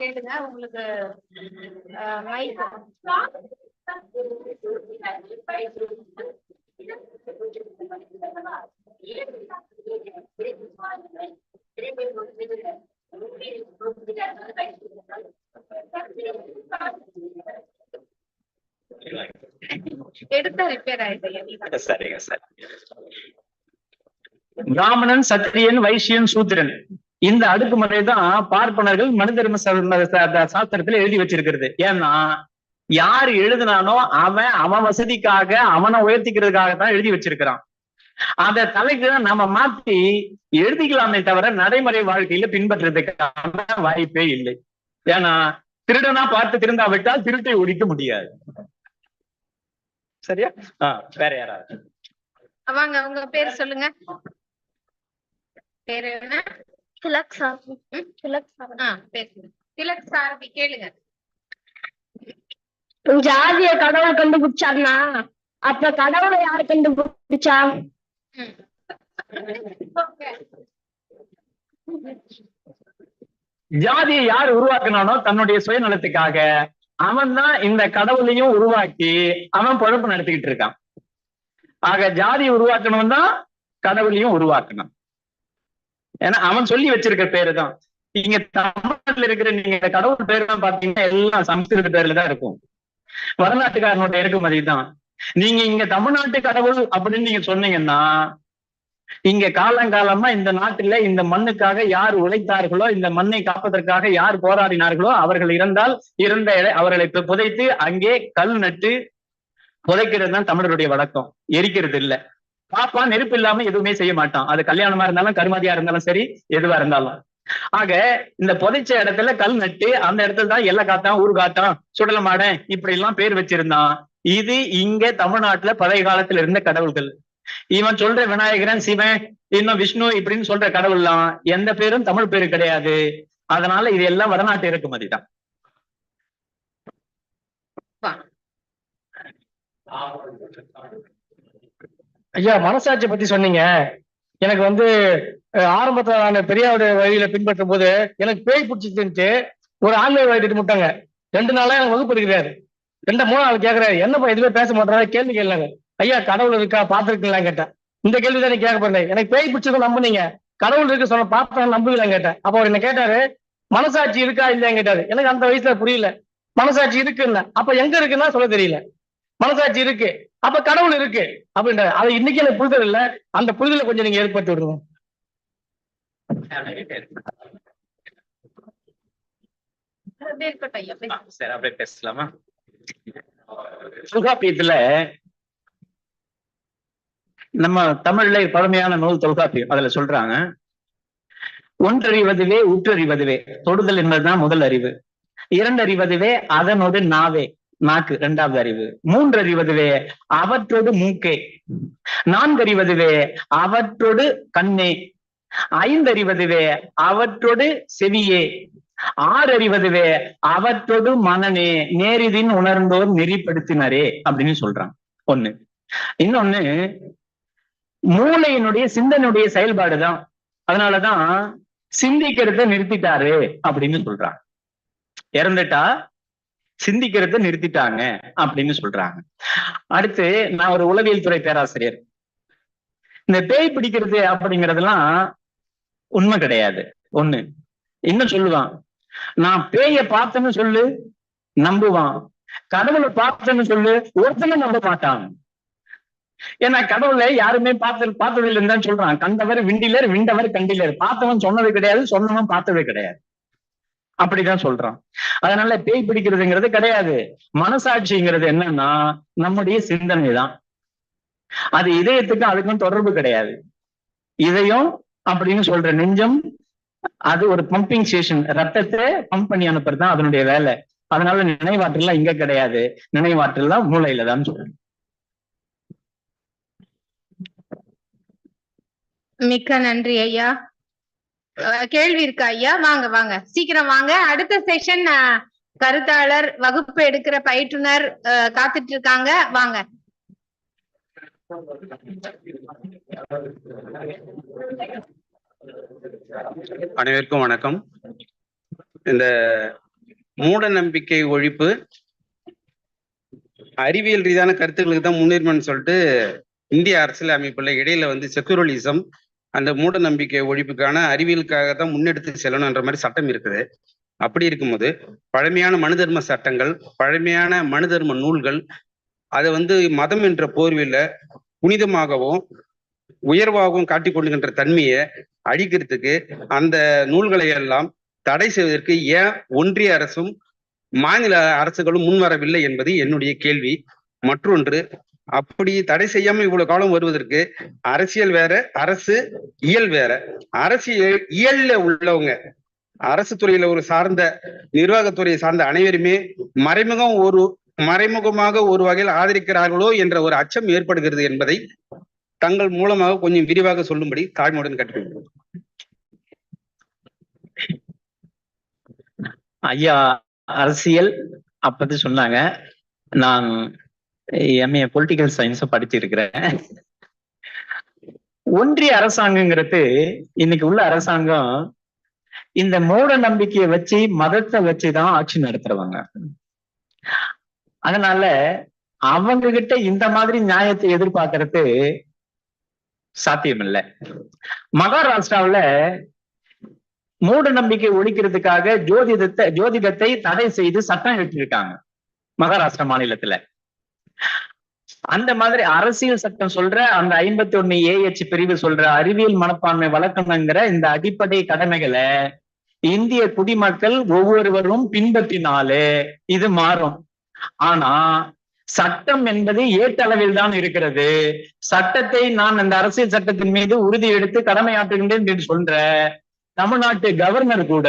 கேளுங்க உங்களுக்கு மைக் எடுத்தா ரிப்பேர் ஆயிடுது. சரிங்க சார். பிராமணன் சத்திரியன் வைசியன் சூத்திரன். இந்த அடுக்குமுறை தான் பார்ப்பனர்கள் மனிதர்ம சாஸ்திரத்துல எழுதி வச்சிருக்கிறது. ஏன்னா யார் எழுதினானோ அவன் அவன் வசதிக்காக அவனை உயர்த்திக்கிறதுக்காக தான் எழுதி வச்சிருக்கிறான். அத தலைக்கு தான் நம்ம மாத்தி எழுதிக்கலாமே தவிர நடைமுறை வாழ்க்கையில பின்பற்றுறதுக்கான வாய்ப்பே இல்லை. ஏன்னா திருடனா பார்த்து திருந்தாவிட்டால் திருட்டை ஒழிக்க முடியாது. சரியா? ஆஹ் வேற யாராவது? அவங்க அவங்க பேர் சொல்லுங்க. பேரு என்ன? திலக் சாரதி திலக் சாரதி ஆ பேசுங்க. திலக் சாரதி கேளுங்க. ஜாதிய கடவுள் கண்டுபிடிச்சாருனா அப்ப கடவுளை யார் கண்டுபிடிச்சா. ஜாதியை யார் உருவாக்குனானோ தன்னுடைய சுயநலத்துக்காக அவன் தான் இந்த கடவுளையும் உருவாக்கி அவன் பொழப்பு நடத்திக்கிட்டு இருக்கான். ஆக ஜாதியை உருவாக்கணும் தான் கடவுளையும் உருவாக்கணும். ஏன்னா அவன் சொல்லி வச்சிருக்க பேரு தான் நீங்க தமிழ்நாட்டுல இருக்கிற நீங்க கடவுள் பேர் தான் பாத்தீங்கன்னா எல்லாம் சமஸ்கிருத பேர்ல தான் இருக்கும். வரலாற்றுக்காரனோட இறக்குமதி தான். நீங்க இங்க தமிழ்நாட்டு கடவுள் அப்படின்னு நீங்க சொன்னீங்கன்னா இங்க காலங்காலமா இந்த நாட்டில இந்த மண்ணுக்காக யார் உழைத்தார்களோ இந்த மண்ணை காப்பதற்காக யார் போராடினார்களோ அவர்கள் இறந்தால் இறந்த அவர்களை புதைத்து அங்கே கல் நட்டு புதைக்கிறது தான் தமிழருடைய வழக்கம். எரிக்கிறது இல்ல பாப்பா நெருப்பு இல்லாம எதுவுமே செய்ய மாட்டான். அது கல்யாணமா இருந்தாலும் கருமதியா இருந்தாலும் சரி எதுவா இருந்தாலும். ஆக இந்த புதைச்ச இடத்துல கல் நட்டு அந்த இடத்துல தான் எல்லை காத்தான் ஊர் காத்தான் சுடல இப்படி எல்லாம் பேர் வச்சிருந்தான். இது இங்க தமிழ்நாட்டுல பழைய காலத்துல இருந்த கடவுள்கள். இவன் சொல்ற விநாயகரன் சிவன் இன்னும் விஷ்ணு இப்படின்னு சொல்ற கடவுள்லாம் எந்த பேரும் தமிழ் பேரு கிடையாது. அதனால இது எல்லாம் வடநாட்டு இறக்குமதி தான். ஐயா மனசாட்சி பத்தி சொன்னீங்க. எனக்கு வந்து ஆரம்பத்துல நான் பெரியாருடைய வழியில பின்பற்றும் போது எனக்கு பேய் பிடிச்சிருந்துச்சு ஒரு ஆன்மீக வாங்கிட்டு முட்டாங்க. ரெண்டு நாளா எனக்கு வகுப்பு இருக்கிறாரு ரெண்டு மூணு நாள் கேக்குறாரு. என்னப்பா எதுவுமே பேச மாட்டாங்க கேள்வி கேளுங்க ஐயா கடவுள் இருக்கா? பாத்துருக்கீங்களா கேட்டேன். இந்த கேள்வி தான் கேட்க போறேன். எனக்கு பேய் பிடிச்சது நம்புனீங்க. கடவுள் இருக்கு சொன்ன பார்த்தா நம்புவீங்களான்னு கேட்டேன். அப்போ அவர் என்ன கேட்டாரு மனசாட்சி இருக்கா இல்லையான்னு கேட்டாரு. எனக்கு அந்த வயசுல புரியல. மனசாட்சி இருக்குன்னு. அப்ப எங்க இருக்குன்னா சொல்ல தெரியல. மனசாட்சி இருக்கு. அப்ப கடவுள் இருக்கு. அப்படின்றாரு அது இன்னைக்கு எனக்கு புரிதல் இல்ல. அந்த புரிதலை கொஞ்சம் நீங்க. சரி அப்படியே பேசலாமா? தொல்காப்பியத்துல நம்ம தமிழ்ல பழமையான நூல் தொல்காப்பியம். அதுல சொல்றாங்க ஒன்றறிவதுவே உற்றறிவதுவே தொடுதல் என்பதுதான் முதல் அறிவு. இரண்டறிவதுவே அதனோடு நாவே. நாக்கு இரண்டாவது அறிவு. மூன்றறிவதுவே அவற்றோடு மூக்கே. நான்கறிவதுவே அவற்றோடு கண்ணே. ஐந்தறிவதுவே அவற்றோடு செவியே. ஆறறிவதுவே அவற்றோடு மனநே. நேரிதின் உணர்ந்தோர் நெறிப்படுத்தினரே அப்படின்னு சொல்றாங்க. ஒண்ணு. இன்னொன்னு மூளையினுடைய சிந்தனுடைய செயல்பாடுதான். அதனாலதான் சிந்திக்கிறத நிறுத்திட்டாரு அப்படின்னு சொல்றாங்க. இறந்துட்டா சிந்திக்கிறத நிறுத்திட்டாங்க அப்படின்னு சொல்றாங்க. அடுத்து நான் ஒரு உளவியல் துறை பேராசிரியர். இந்த பேய் பிடிக்கிறது அப்படிங்கறதெல்லாம் உண்மை கிடையாது. ஒண்ணு இன்னும் சொல்லுவான்? நான் பேய பார்த்தேன்னு சொல்லு நம்புவான். கடவுளை பார்த்தேன்னு சொல்லு ஒருத்தனை நம்ப மாட்டான். ஏன்னா கடவுளை யாருமே பார்த்து பார்த்ததில்லைன்னு தான் சொல்றான். கண்டவர் விண்டிலர் விண்டவர் கண்டிலர். பார்த்தவன் சொன்னது கிடையாது சொன்னவன் பார்த்தது கிடையாது. அப்படிதான் சொல்றான். அதனால பேய் பிடிக்கிறதுங்கிறது கிடையாது. மனசாட்சிங்கிறது என்னன்னா நம்முடைய சிந்தனை தான் அது இதயத்துக்கும் அதுக்கும் தொடர்பு கிடையாது. இதயம் அப்படின்னு சொல்ற நெஞ்சம் அது ஒரு பம்பிங் ஸ்டேஷன் ரத்தத்தை பம்ப் பண்ணி அனுப்புறது தான் அதனுடைய வேலை. அதனால நினைவாற்றல்லாம் இங்க கிடையாது. நினைவாற்றல்லாம் மூளையில தான் சொல்றேன் மிக்க நன்றி ஐயா. கேள்வி இருக்கா ஐயா? வாங்க வாங்க. சீக்கிரம் வாங்க. அடுத்த செஷன் கருத்தாளர் வகுப்பு எடுக்கிற பயிற்றுனர் காத்துட்டு இருக்காங்க. வாங்க. அனைவருக்கும் வணக்கம். இந்த மூட நம்பிக்கை ஒழிப்பு அறிவியல் ரீதியான கருத்துக்களுக்கு தான் முன்னுரிமைன்னு சொல்லிட்டு இந்திய அரசியல் அமைப்புல இடையில வந்து செக்குரலிசம் அந்த மூட நம்பிக்கை ஒழிப்புக்கான அறிவியலுக்காக தான் முன்னெடுத்து செல்லணும்ன்ற மாதிரி சட்டம் இருக்குது. அப்படி இருக்கும்போது பழமையான மனு தர்ம சட்டங்கள் பழமையான மனு தர்ம நூல்கள் அதை வந்து மதம் என்ற போர்வையில புனிதமாகவும் உயர்வாகவும் காட்டிக் கொள்ளுகின்ற தன்மையை அழிக்கிறதுக்கு அந்த நூல்களை எல்லாம் தடை செய்வதற்கு ஏன் ஒன்றிய அரசும் மாநில அரசுகளும் முன்வரவில்லை என்பது என்னுடைய கேள்வி. மற்றொன்று அப்படி தடை செய்யாம இவ்வளவு காலம் வருவதற்கு அரசியல் வேற அரசு இயல் வேற. அரசியல் இயல்ல உள்ளவங்க அரசு துறையில ஒரு சார்ந்த நிர்வாகத்துறையை சார்ந்த அனைவருமே மறைமுகம் ஒரு மறைமுகமாக ஒரு வகையில் ஆதரிக்கிறார்களோ என்ற ஒரு அச்சம் ஏற்படுகிறது என்பதை தங்கள் மூலமாக கொஞ்சம் விரிவாக சொல்லும்படி தாழ்மையுடன் கேட்டுக்கொள்கிறேன். ஐயா அரசியல் அப்பத்தி சொன்னாங்க. நான் எம்ஏ பொலிட்டிக்கல் சயின்ஸும் படிச்சிருக்கிறேன். ஒன்றிய அரசாங்கங்கிறது இன்னைக்கு உள்ள அரசாங்கம் இந்த மூட நம்பிக்கையை வச்சு மதத்தை வச்சுதான் ஆட்சி நடத்துறவங்க. அதனால அவங்க கிட்ட இந்த மாதிரி நியாயத்தை எதிர்பார்க்கறது சாத்தியம் இல்லை மகாராஷ்டிராவுல மூட நம்பிக்கை ஒழிக்கிறதுக்காக ஜோதிடத்தை ஜோதிடத்தை தடை செய்து சட்டம் எழுப்பியிருக்காங்க மகாராஷ்டிரா மாநிலத்துல. அந்த மாதிரி அரசியல் சட்டம் சொல்ற அந்த ஐம்பத்தி ஒண்ணு ஏஎச் பிரிவு சொல்ற அறிவியல் மனப்பான்மை வழக்கணுங்கிற இந்த அடிப்படை கடமைகளை இந்திய குடிமக்கள் ஒவ்வொருவரும் பின்பற்றினாலே இது மாறும். ஆனா சட்டம் என்பது ஏட்டளவில் தான் இருக்கிறது. சட்டத்தை நான் அந்த அரசியல் சட்டத்தின் மீது உறுதி எடுத்து கடமையாற்றுகின்றேன் என்று சொல்ற தமிழ்நாட்டு கவர்னர் கூட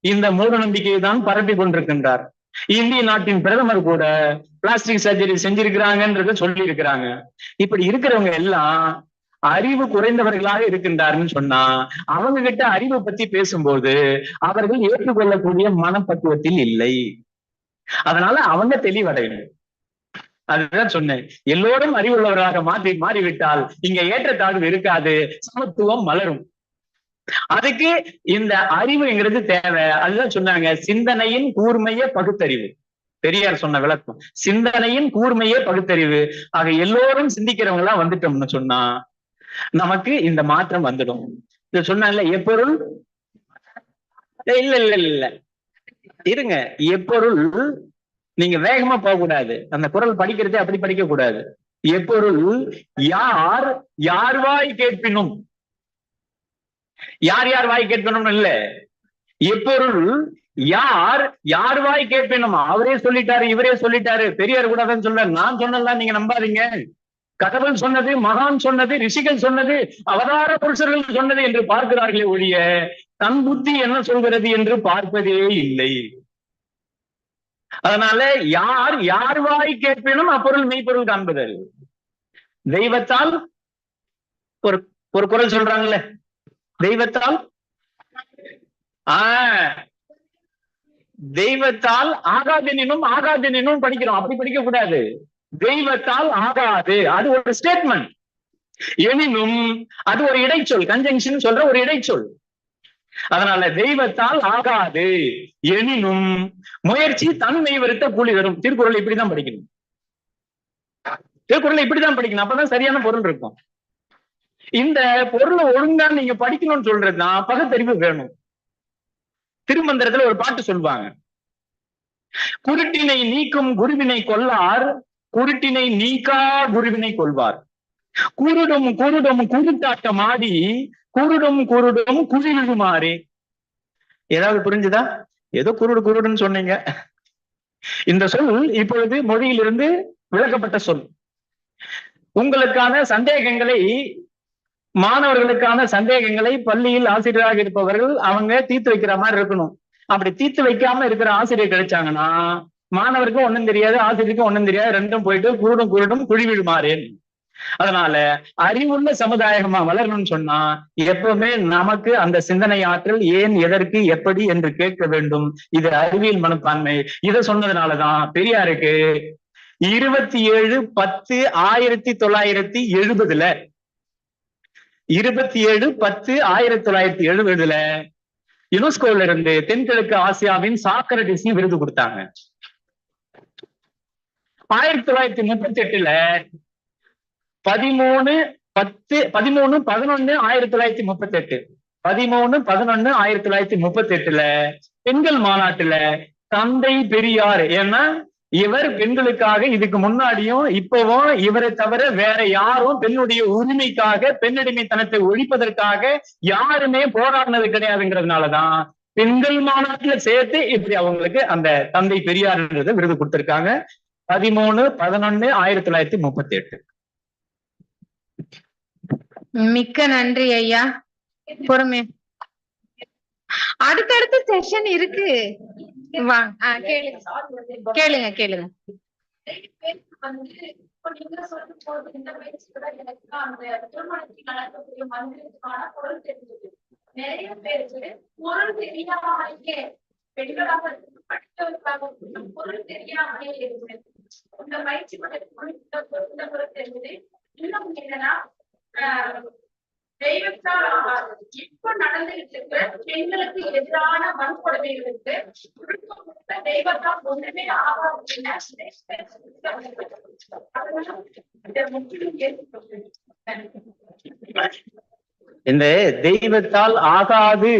இந்த மூட நம்பிக்கையை தான் பரப்பி கொண்டிருக்கின்றார். இந்திய நாட்டின் பிரதமர் கூட பிளாஸ்டிக் சர்ஜரி செஞ்சிருக்கிறாங்கன்றத சொல்லி இருக்கிறாங்க இப்படி இருக்கிறவங்க எல்லாம் அறிவு குறைந்தவர்களாக இருக்கின்றாருன்னு சொன்னா அவங்க கிட்ட அறிவை பத்தி பேசும்போது அவர்கள் ஏற்றுக்கொள்ளக்கூடிய மனப்பக்குவத்தில் இல்லை. அதனால அவங்க தெளிவடையணும். அதுதான் சொன்னேன். எல்லோரும் அறிவுள்ளவராக மாற்றி மாறிவிட்டால் இங்க ஏற்றத்தாழ்வு இருக்காது. சமத்துவம் மலரும். அதுக்கு இந்த அறிவுங்கிறது தேவை. அதுதான் சொன்னாங்க சிந்தனையின் கூர்மைய பகுத்தறிவு. பெரியார் சொன்ன விளக்கம். சிந்தனையின் கூர்மையே பகுத்தறிவு. ஆக எல்லோரும் சிந்திக்கிறவங்க எல்லாம் வந்துட்டோம்னு சொன்னா நமக்கு இந்த மாற்றம் வந்துடும். இது சொன்னால எப்பொருள்? இல்ல இல்ல இல்ல இல்ல. இருங்க. எப்பொருள்? நீங்க வேகமா போக கூடாது. அந்த குரல் படிக்கிறதே அப்படி படிக்க கூடாது. எப்பொருள்? யார் யார் வாய் கேட்பினும். யார் யார் வாய் கேட்கணும் இல்ல. எப்பொருள் யார் யார் வாய் கேட்பேனும் அவரே சொல்லிட்டாரு இவரே சொல்லிட்டாரு. பெரியார் கூட தான் சொல்ல நான் சொன்னதெல்லாம் நீங்க நம்பாதீங்க. கடவுள் சொன்னது மகான் சொன்னது ரிஷிகள் சொன்னது அவதார புருஷர்கள் சொன்னது என்று பார்க்கிறார்களே ஒழிய தன் புத்தி என்ன சொல்கிறது என்று பார்ப்பதே இல்லை. அதனால யார் யார் வாய் கேட்பினும் அப்பொருள் மெய்ப்பொருள் காண்பது தெய்வத்தால் ஒரு ஒரு குரல் சொல்றாங்கல்ல தெய்வத்தால்? ஆஹ் தெய்வத்தால் ஆகாதெனினும் ஆகாதெனினும் படிக்கிறோம். அப்படி படிக்க கூடாது தெய்வத்தால் ஆகாது. அது ஒரு ஸ்டேட்மெண்ட் எனினும் அது ஒரு இடைச்சொல். கன்ஜங்ஷன் சொல்ற ஒரு இடைச்சொல். அதனால தெய்வத்தால் ஆகாது. எனினும் முயற்சி தன்மை வருத்த கூலி வரும். திருக்குறள் இப்படிதான் படிக்கணும். திருக்குறள் இப்படிதான் படிக்கணும். அப்பதான் சரியான பொருள் இருக்கும். இந்த பொருளை ஒழுங்கா நீங்க படிக்கணும்னு சொல்றதுதான் பகுத்தறிவு வேணும். திருமந்திரத்துல ஒரு பாட்டு சொல்லுவாங்க. குருட்டினை நீக்கும் குருவினை கொல்லார் குருட்டினை நீக்கா குருவினை கொள்வார். குருடும் குருடும் குருட்டாட்டம் ஆடி குருடும் குருடும் குழிவிழுமாறே ஏதாவது புரிஞ்சுதா? ஏதோ குருடு குருடுன்னு சொன்னீங்க. இந்த சொல் இப்பொழுது மொழியிலிருந்து விளக்கப்பட்ட சொல். உங்களுக்கான சந்தேகங்களை மாணவர்களுக்கான சந்தேகங்களை பள்ளியில் ஆசிரியராக இருப்பவர்கள் அவங்க தீர்த்து வைக்கிற மாதிரி இருக்கணும். அப்படி தீர்த்து வைக்காம இருக்கிற ஆசிரியர் கிடைச்சாங்கன்னா மாணவருக்கும் ஒண்ணும் தெரியாது ஆசிரியருக்கும் ஒண்ணும் தெரியாது ரெண்டும் போயிட்டு குருடும் குருடும் குழிவிடுமாறேன். அதனால அறிவுள்ள சமுதாயமா வளரணும்னு சொன்னா எப்பவுமே நமக்கு அந்த சிந்தனை ஆற்றல் ஏன் எதற்கு எப்படி என்று கேட்க வேண்டும். இது அறிவியல் மனப்பான்மை. இதை சொன்னதுனாலதான் பெரியாருக்கு இருபத்தி ஏழு பத்து ஆயிரத்தி தொள்ளாயிரத்தி எழுபதுல இருபத்தி ஏழு பத்து ஆயிரத்தி தொள்ளாயிரத்தி எழுபதுல யுனெஸ்கோல இருந்து தென்கிழக்கு ஆசியாவின் சாக்ரடிஸ் விருது கொடுத்தாங்க. ஆயிரத்தி தொள்ளாயிரத்தி முப்பத்தி எட்டுல பதிமூணு பத்து பதிமூணு பதினொன்னு ஆயிரத்தி தொள்ளாயிரத்தி முப்பத்தி எட்டு பதிமூணு பதினொன்னு ஆயிரத்தி தொள்ளாயிரத்தி முப்பத்தி எட்டுல பெண்கள் மாநாட்டுல தந்தை பெரியார் ஏன்னா இவர் பெண்களுக்காக இதுக்கு முன்னாடியும் இப்பவும் இவரை தவிர வேற யாரும் பெண்ணுடைய உரிமைக்காக பெண்ணடிமைத்தனத்தை ஒழிப்பதற்காக யாருமே போராடினது கிடையாதுங்கிறதுனாலதான் பெண்கள் மாநாட்டுல சேர்த்து இப்படி அவங்களுக்கு அந்த தந்தை பெரியார்ன்றத விருது கொடுத்திருக்காங்க. பதிமூணு பதினொன்னு ஆயிரத்தி தொள்ளாயிரத்தி முப்பத்தி எட்டு மிக்க நன்றி ஐயா. பொறுமை அடுத்தடுத்த செஷன் இருக்கு. வா கேளுங்க கேளுங்க கேளுங்க. வந்து எனக்கு அந்த நடக்கக்கூடிய பொருள் நிறைய பேருக்கு பொருள் தெரியாமலேயே பெண்களாக படித்தவர்களாக பொருள் தெரியாமலே இருக்கு இந்த பயிற்சி பண்ண இந்த பொருள் தெரிஞ்சது இன்னும் என்னன்னா ஆஹ், தெய்வத்தால் இப்ப நடந்துகிட்டு இருக்கிற பெண்களுக்கு எதிரான வன்கொடுமைகளுக்கு முழுக்க தெய்வத்தால் ஒண்ணுமே ஆகாது இந்த தெய்வத்தால் ஆகாது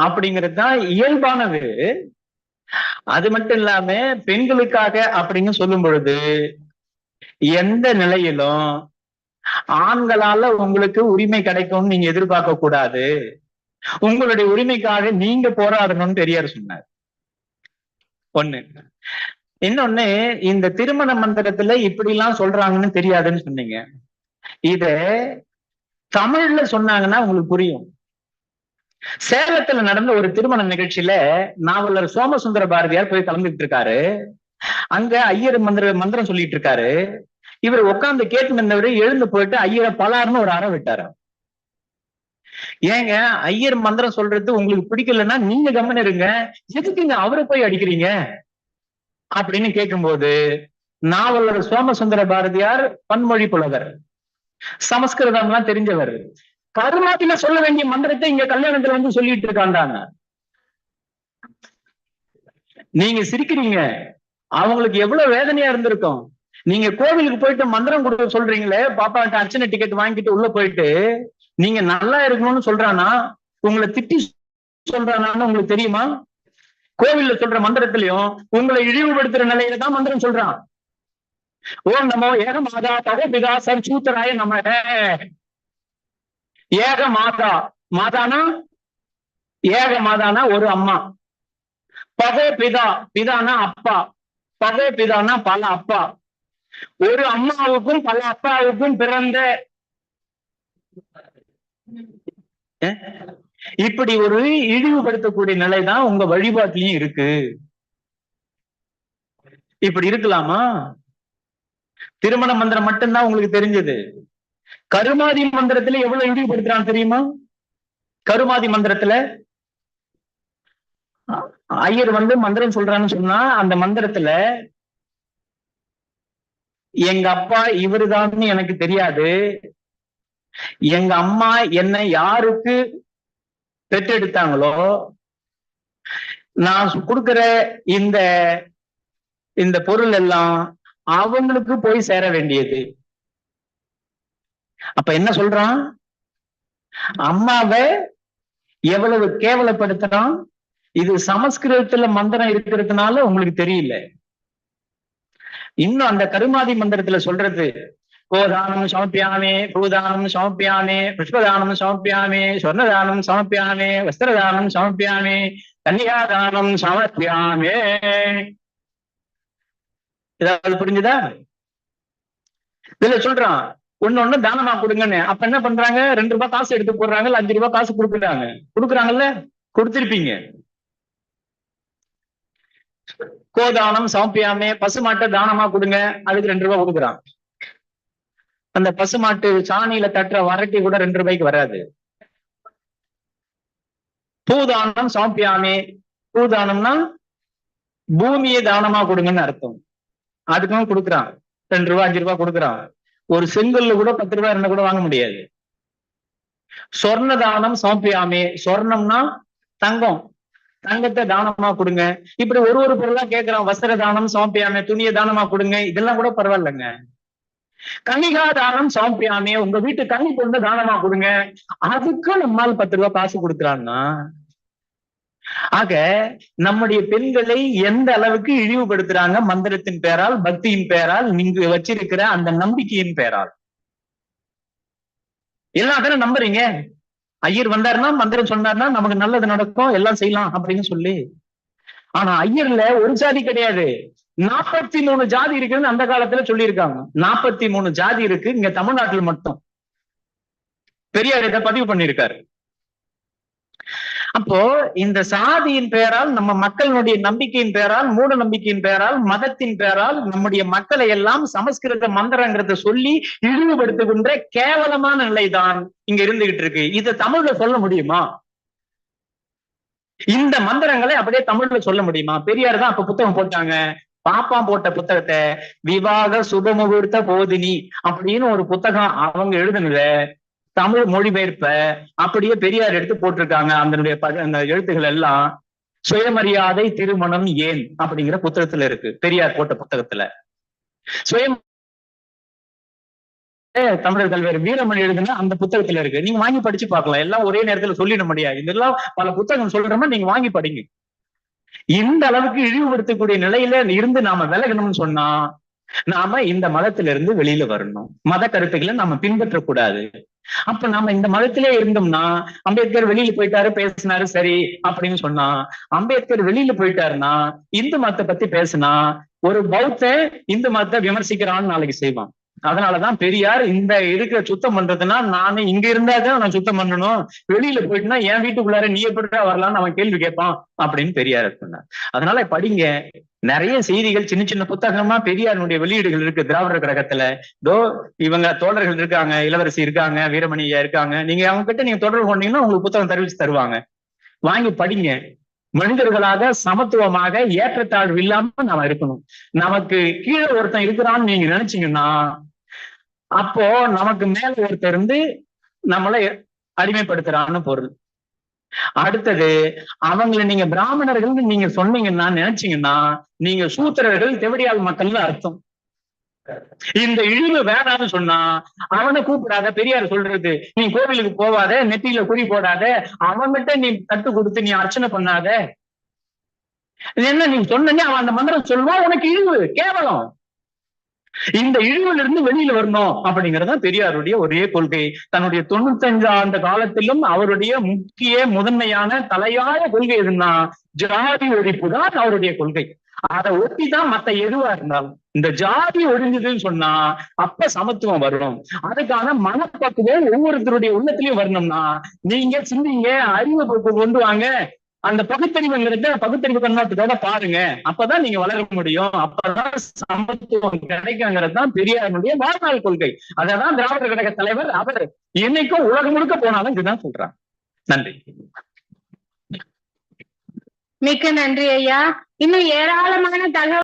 அப்படிங்கிறது தான் இயல்பானது. அது மட்டும் இல்லாம பெண்களுக்காக அப்படின்னு சொல்லும் பொழுது எந்த நிலையிலும் ஆண்களால உங்களுக்கு உரிமை கிடைக்கும்னு நீங்க எதிர்பார்க்க கூடாது. உங்களுடைய உரிமைக்காக நீங்க போராடணும்னு பெரியார் சொன்னார். ஒண்ணு. இன்னொன்னு இந்த திருமண மந்திரத்துல இப்படி எல்லாம் சொல்றாங்கன்னு தெரியாதுன்னு சொன்னீங்க. இத தமிழ்ல சொன்னாங்கன்னா உங்களுக்கு புரியும். சேலத்துல நடந்த ஒரு திருமண நிகழ்ச்சியில நாவலர் சோமசுந்தர பாரதியார் போய் கலந்துகிட்டு இருக்காரு. அங்க ஐயர் மந்திர மந்திரம் சொல்லிட்டு இருக்காரு. இவர் உட்கார்ந்து கேட்டு நின்றவரு எழுந்து போயிட்டு ஐயரை பலார்னு ஒரு அறை விட்டாரு ஏங்க ஐயர் மந்திரம் சொல்றது உங்களுக்கு பிடிக்கலன்னா நீங்க கவனம் இருங்க. எதுக்குங்க அவரை போய் அடிக்கிறீங்க? அப்படின்னு கேட்கும்போது நாவலர் சோமசுந்தர பாரதியார் பன்மொழி புலவர் சமஸ்கிருதம் எல்லாம் தெரிஞ்சவர் கருமாத்தில சொல்ல வேண்டிய மந்திரத்தை இங்க கல்யாணத்துல வந்து சொல்லிட்டு இருக்காண்டாங்க நீங்க சிரிக்கிறீங்க. அவங்களுக்கு எவ்வளவு வேதனையா இருந்திருக்கும். நீங்க கோவிலுக்கு போயிட்டு மந்திரம் கொடுக்க சொல்றீங்களே பாப்பா அர்ச்சனை டிக்கெட் வாங்கிட்டு உள்ள போயிட்டு நீங்க நல்லா இருக்கணும்னு சொல்றானா உங்களை திட்டி சொல்றானான்னு உங்களுக்கு தெரியுமா? கோவில்ல சொல்ற மந்திரத்திலையும் உங்களை இழிவுபடுத்துற நிலையில தான் மந்திரம் சொல்றான். ஓம் நமோ ஏக மாதா தகபிதா சூத்தராய நம ஏக மாதா மாதானா? ஏக மாதானா ஒரு அம்மா. பகோ பிதா பிதானா அப்பா. பகோ பிதானா பல அப்பா. ஒரு அம்மாவுக்கும் பல அப்பாவுக்கும் பிறந்த இப்படி ஒரு இழிவுபடுத்தக்கூடிய நிலைதான் உங்க வழிபாட்டிலையும் இருக்கு. இப்படி இருக்கலாமா? திருமண மந்திரம் மட்டும்தான் உங்களுக்கு தெரிஞ்சது. கருமாதி மந்திரத்துல எவ்வளவு இழிவுபடுத்துறான் தெரியுமா? கருமாதி மந்திரத்துல ஐயர் வந்து மந்திரம் சொல்றான்னு சொன்னா அந்த மந்திரத்துல எங்க அப்பா இவருதான்னு எனக்கு தெரியாது. எங்க அம்மா என்னை யாருக்கு பெற்றெடுத்தாங்களோ நான் சு- கொடுக்கிற இந்த இந்த பொருள் எல்லாம் அவங்களுக்கு போய் சேர வேண்டியது. அப்ப என்ன சொல்றான்? அம்மாவை எவ்வளவு கேவலப்படுத்துறான்? இது சமஸ்கிருதத்துல மந்திரம் இருக்கிறதுனால உங்களுக்கு தெரியல. இன்னும் அந்த கருமாதி மந்திரத்துல சொல்றது கோதானம் சமப்பியாமே பூதானம் சமப்பியாமே புஷ்பதானம் சமப்பியாமே சொர்ணதானம் சமப்பியாமே வஸ்திரதானம் சமப்பியாமே கன்னியாதானம் சமர்ப்பியாமே. ஏதாவது புரிஞ்சுதா? இதுல சொல்றான் ஒண்ணு ஒண்ணு தானமா கொடுங்கன்னு. அப்ப என்ன பண்றாங்க? ரெண்டு ரூபாய் காசு எடுத்து போடுறாங்க அஞ்சு ரூபாய் காசு கொடுக்குறாங்க. கொடுக்குறாங்கல்ல? கொடுத்திருப்பீங்க. கோதானம் சமப்பியாமே பசுமாட்டை தானமா கொடுங்க. அதுக்கு ரெண்டு ரூபாய் கொடுக்குறான். அந்த பசுமாட்டு சாணியில தட்டுற வரட்டி கூட ரெண்டு ரூபாய்க்கு வராது. பூதானம் சமப்பியாமே பூதானம்னா பூமியை தானமா கொடுங்கன்னு அர்த்தம். அதுக்கும் கொடுக்குறான். ரெண்டு ரூபாய் அஞ்சு ரூபாய் கொடுக்குறான். ஒரு செங்கல்ல கூட பத்து ரூபாய் இருந்தா கூட வாங்க முடியாது. சொர்ண தானம் சமப்பியாமே சொர்ணம்னா தங்கம். தங்கத்தை தானமா கொடுங்க. இப்படி ஒரு ஒரு பொருளா கேட்கிறோம் வஸ்திர தானம் சோம்பியாமே துணியை தானமா கொடுங்க. இதெல்லாம் கூட பரவாயில்லைங்க. கன்னிகா தானம் சோம்பியாமே உங்க வீட்டு கன்னி பொண்ணு தானமா கொடுங்க. அதுக்கும் நம்மால் பத்து ரூபாய் காசு கொடுக்குறான்னா? ஆக நம்முடைய பெண்களை எந்த அளவுக்கு இழிவுபடுத்துறாங்க? மந்திரத்தின் பெயரால் பக்தியின் பெயரால் நீங்க வச்சிருக்கிற அந்த நம்பிக்கையின் பெயரால் எல்லாத்தையும் நம்புறீங்க? ஐயர் வந்தாருன்னா மந்திரம் சொன்னார்னா நமக்கு நல்லது நடக்கும் எல்லாம் செய்யலாம் அப்படின்னு சொல்லி. ஆனா ஐயர்ல ஒரு ஜாதி கிடையாது. நாற்பத்தி மூணு ஜாதி இருக்குன்னு அந்த காலத்துல சொல்லியிருக்காங்க. நாற்பத்தி மூணு ஜாதி இருக்கு இங்க தமிழ்நாட்டுல மட்டும். பெரியார் இதை பதிவு பண்ணியிருக்காரு. அப்போ இந்த சாதியின் பெயரால் நம்ம மக்களுடைய நம்பிக்கையின் பெயரால் மூட நம்பிக்கையின் பெயரால் மதத்தின் பெயரால் நம்முடைய மக்களை எல்லாம் சமஸ்கிருத மந்திரங்கிறத சொல்லி இழிவுபடுத்துகின்ற கேவலமான நிலைதான் இங்க இருந்துகிட்டு இருக்கு. இதை தமிழ்ல சொல்ல முடியுமா? இந்த மந்திரங்களை அப்படியே தமிழ்ல சொல்ல முடியுமா? பெரியார் தான் அப்ப புத்தகம் போட்டாங்க. பாப்பா போட்ட புத்தகத்தை விவாக சுபமுகூர்த்த போதினி அப்படின்னு ஒரு புத்தகம் அவங்க எழுதுனத தமிழ் மொழிபெயர்ப்ப அப்படியே பெரியார் எடுத்து போட்டிருக்காங்க அதனுடைய அந்த எழுத்துக்கள் எல்லாம் சுயமரியாதை திருமணம் ஏன் அப்படிங்கிற புத்தகத்துல இருக்கு பெரியார் போட்ட புத்தகத்துல. சுயம் தமிழர் தலைவர் வீரமணி எழுதுனா அந்த புத்தகத்துல இருக்கு. நீங்க வாங்கி படிச்சு பார்க்கலாம். எல்லாம் ஒரே நேரத்துல சொல்லிட முடியாது. இதெல்லாம் பல புத்தகம் சொல்றோம்னா நீங்க வாங்கி படிங்க. இந்த அளவுக்கு இழிவுபடுத்தக்கூடிய நிலையில இருந்து நாம விலகணும்னு சொன்னா நாம இந்த மதத்திலிருந்து இருந்து வெளியில வரணும். மத கருத்துக்களை நாம பின்பற்றக்கூடாது. அப்ப நாம இந்த மதத்திலே இருந்தோம்னா அம்பேத்கர் வெளியில போயிட்டாரு பேசினாரு சரி அப்படின்னு சொன்னா அம்பேத்கர் வெளியில போயிட்டாருன்னா இந்து மதத்தை பத்தி பேசினா ஒரு பௌத்த இந்து மதத்தை விமர்சிக்கிறான்னு நாளைக்கு செய்வான். அதனாலதான் பெரியார் இந்த இருக்கிற சுத்தம் பண்றதுன்னா நானு இங்க இருந்தாதான் நான் சுத்தம் பண்ணணும். வெளியில போயிட்டுனா என் வீட்டுக்குள்ளார நீ எப்படி வரலாம்னு அவன் கேள்வி கேட்பான் அப்படின்னு பெரியார் சொன்னார். அதனால படிங்க. நிறைய செய்திகள் சின்ன சின்ன புத்தகமா பெரியாருடைய வெளியீடுகள் இருக்கு. திராவிடர் கழகத்துல. தோ இவங்க தோழர்கள் இருக்காங்க இளவரசி இருக்காங்க வீரமணியா இருக்காங்க. நீங்க அவங்க கிட்ட நீங்க தொடர்பு கொண்டீங்கன்னா உங்களுக்கு புத்தகம் தெரிவிச்சு தருவாங்க. வாங்கி படிங்க. மனிதர்களாக சமத்துவமாக ஏற்றத்தாழ்வு இல்லாம நாம இருக்கணும். நமக்கு கீழே ஒருத்தன் இருக்கிறான்னு நீங்க நினைச்சீங்கன்னா அப்போ நமக்கு மேல ஒருத்தர் இருந்து நம்மளை அடிமைப்படுத்துறான்னு பொருள். அடுத்தது அவங்கள நீங்க பிராமணர்கள்னு நீங்க சொன்னீங்கன்னா நினைச்சீங்கன்னா நீங்க சூத்திரர்கள் தெவடியால் மக்கள்னு அர்த்தம். இந்த இழிவு வேணாம்னு சொன்னா அவனை கூப்பிடாத பெரியார் சொல்றது நீ கோவிலுக்கு போவாத நெத்தியில குறி போடாத அவன்கிட்ட நீ தட்டு கொடுத்து நீ அர்ச்சனை பண்ணாத. என்ன நீ சொன்னே அவன் அந்த மந்திரம் சொல்லுவான் உனக்கு இழிவு கேவலம். இந்த இழிவுல இருந்து வெளியில வரணும் அப்படிங்கறத பெரியாருடைய ஒரே கொள்கை. தன்னுடைய தொண்ணூத்தஞ்சு ஆண்டு காலத்திலும் அவருடைய முக்கிய முதன்மையான தலையாய கொள்கை எதுன்னா ஜாதி ஒழிப்பு தான் அவருடைய கொள்கை. அதை ஒட்டிதான் மத்த எதுவா இருந்தாலும் இந்த ஜாதி ஒழிஞ்சதுன்னு சொன்னா அப்ப சமத்துவம் வரும். அதுக்கான மனப்பக்குவம் ஒவ்வொருத்தருடைய உள்ளத்திலயும் வரணும்னா நீங்க சிந்திங்க அறிவு கொண்டு வாங்க அந்த பகுத்தறிவுங்கிறத பகுத்தறிவு கண்ணோட்டத்தோட பாருங்க. அப்பதான் நீங்க வளர முடியும். அப்பதான் சமத்துவம் கிடைக்குங்கிறது தான் பெரியாருடைய வாழ்நாள் கொள்கை. அதான் திராவிட கழக தலைவர் அவர் என்னைக்கும் உலகம் முழுக்க போனாலும் இதுதான் சொல்றாங்க நன்றி. மிக்க நன்றி ஐயா. இன்னும் ஏராளமான தகவல்